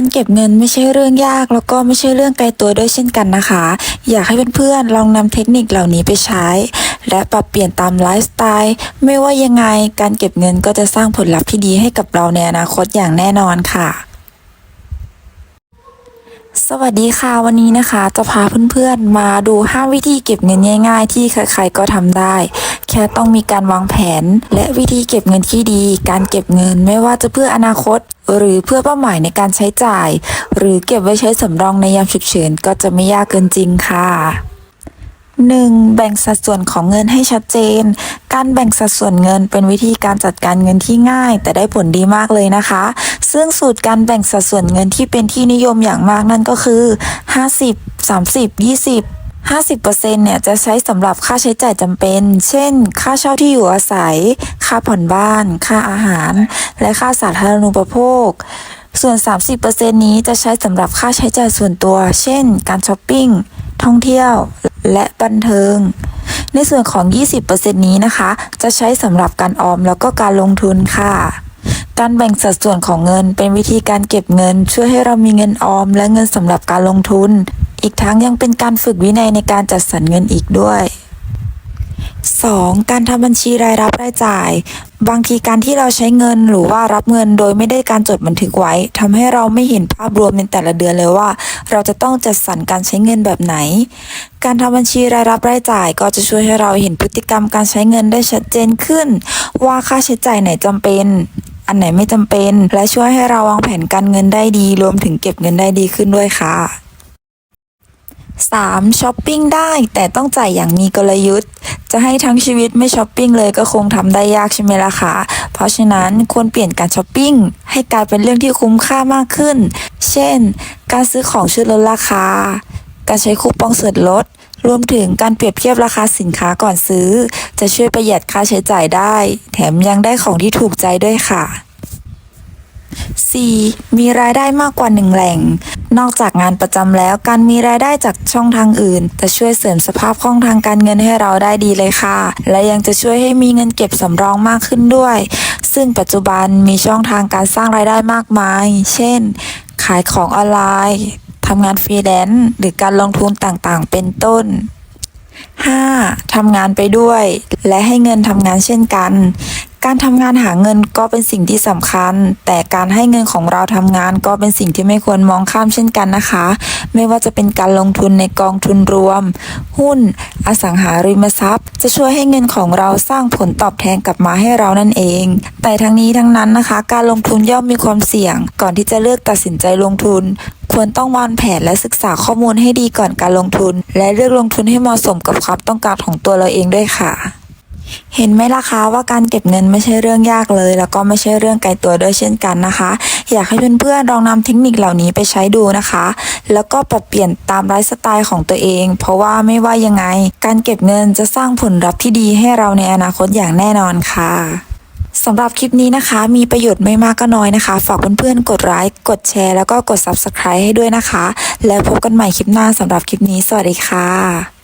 การเก็บเงินไม่ใช่เรื่องยาก แล้วก็ไม่ใช่เรื่องไกลตัวด้วยเช่นกันนะคะ อยากให้เพื่อนๆลองนำเทคนิคเหล่านี้ไปใช้ และปรับเปลี่ยนตามไลฟ์สไตล์ไม่ว่ายังไงการเก็บเงินก็จะสร้างผลลัพธ์ที่ดีให้กับเราในอนาคตอย่างแน่นอนค่ะ สวัสดีค่ะวันนี้นะคะ จะพาเพื่อนๆมาดู5วิธีเก็บเงินง่าย ๆ ที่ใครๆก็ทำได้ แค่ต้องมีการวางแผน และวิธีเก็บเงินที่ดี การเก็บเงินไม่ว่าจะเพื่ออนาคต หรือเพื่อเป้าหมายในการใช้จ่าย หรือเก็บไว้ใช้สำรองในยามฉุกเฉินก็จะไม่ยากเกินจริงค่ะ 1. แบ่งสัดส่วนของเงินให้ชัดเจน การแบ่งสัดส่วนเงินเป็นวิธีการจัดการเงินที่ง่าย แต่ได้ผลดีมากเลยนะคะ ซึ่งสูตรการแบ่งสัดส่วนเงินที่เป็นที่นิยมอย่างมากนั่นก็คือ 50 30 20 50%เนี่ยจะใช้สำหรับค่าใช้จ่ายจำเป็น เช่น ค่าเช่าที่อยู่อาศัย ค่าผ่อนบ้าน ค่าอาหาร และค่าสาธารณูปโภค ส่วน 30%นี้จะใช้สำหรับค่าใช้จ่ายส่วนตัว เช่น การช้อปปิ้ง ท่องเที่ยว และบันเทิง ในส่วนของ 20%นี้นะคะ จะใช้สำหรับการออมแล้วก็การลงทุนค่ะ การแบ่งสัดส่วนของเงินเป็นวิธีการเก็บเงิน ช่วยให้เรามีเงินออม และเงินสำหรับการลงทุน อีกทั้งยังเป็นการฝึกวินัยในการจัดสรรเงินอีกด้วย 2. การทำบัญชีรายรับรายจ่าย บางทีการที่เราใช้เงินหรือว่ารับเงินโดยไม่ได้การจดบันทึกไว้ทำให้เราไม่เห็นภาพรวมในแต่ละเดือนเลยว่า เราจะต้องจัดสรรการใช้เงินแบบไหน การทำบัญชีรายรับรายจ่าย ก็จะช่วยให้เราเห็นพฤติกรรมการใช้เงินได้ชัดเจนขึ้น ว่าค่าใช้จ่ายไหนจำเป็นอันไหนไม่จำเป็น และช่วยให้เราวางแผนการเงินได้ดี รวมถึงเก็บเงินได้ดีขึ้นด้วยค่ะ 3. ช้อปปิ้งได้แต่ต้องจ่ายอย่างมีกลยุทธ์ จะให้ทั้งชีวิตไม่ช้อปปิ้งเลยก็คงทำได้ยากใช่ไหมล่ะคะเพราะฉะนั้นควรเปลี่ยนการช้อปปิ้งให้กลายเป็นเรื่องที่คุ้มค่ามากขึ้น เช่น การซื้อของชุดลดราคา การใช้คูปองส่วนลด รวมถึงการเปรียบเทียบราคาสินค้าก่อนซื้อ จะช่วยประหยัดค่าใช้จ่ายได้ แถมยังได้ของที่ถูกใจด้วยค่ะ 4. มีรายได้มากกว่าหนึ่งแหล่ง นอกจากงานประจำแล้วการมีรายได้จากช่องทางอื่น จะช่วยเสริมสภาพคล่องทางการเงินให้เราได้ดีเลยค่ะ และยังจะช่วยให้มีเงินเก็บสำรองมากขึ้นด้วย ซึ่งปัจจุบันมีช่องทางการสร้างรายได้มากมาย เช่น ขายของออนไลน์ทำงานฟรีแลนซ์หรือการลงทุนต่างๆ เป็นต้น 5. ทำงานไปด้วย และให้เงินทำงานเช่นกัน การทำงานหาเงินก็เป็นสิ่งที่สำคัญ แต่การให้เงินของเราทำงานก็เป็นสิ่งที่ไม่ควรมองข้ามเช่นกันนะคะ ไม่ว่าจะเป็นการลงทุนในกองทุนรวม หุ้น อสังหาริมทรัพย์ จะช่วยให้เงินของเราสร้างผลตอบแทนกลับมาให้เรานั่นเอง แต่ทั้งนี้ทั้งนั้นนะคะ การลงทุนย่อมมีความเสี่ยง ก่อนที่จะเลือกตัดสินใจลงทุนควรต้องวางแผนและศึกษาข้อมูลให้ดีก่อนการลงทุน และเลือกลงทุนให้เหมาะสมกับความต้องการของตัวเราเองด้วยค่ะ เห็นไหมล่ะคะว่าการเก็บเงินไม่ใช่เรื่องยากเลย แล้วก็ไม่ใช่เรื่องไกลตัวด้วยเช่นกันนะคะ อยากให้เพื่อนๆลองนำเทคนิคเหล่านี้ไปใช้ดูนะคะ แล้วก็ปรับเปลี่ยนตามไลฟ์สไตล์ของตัวเอง เพราะว่าไม่ว่ายังไง การเก็บเงินจะสร้างผลลัพธ์ที่ดีให้เราในอนาคตอย่างแน่นอนค่ะสำหรับคลิปนี้นะคะ มีประโยชน์ไม่มากก็น้อยนะคะ ฝากเพื่อนๆกดไลค์กดแชร์ แล้วก็กด Subscribe ให้ด้วยนะคะ แล้วพบกันใหม่คลิปหน้าสำหรับคลิปนี้ สวัสดีค่ะ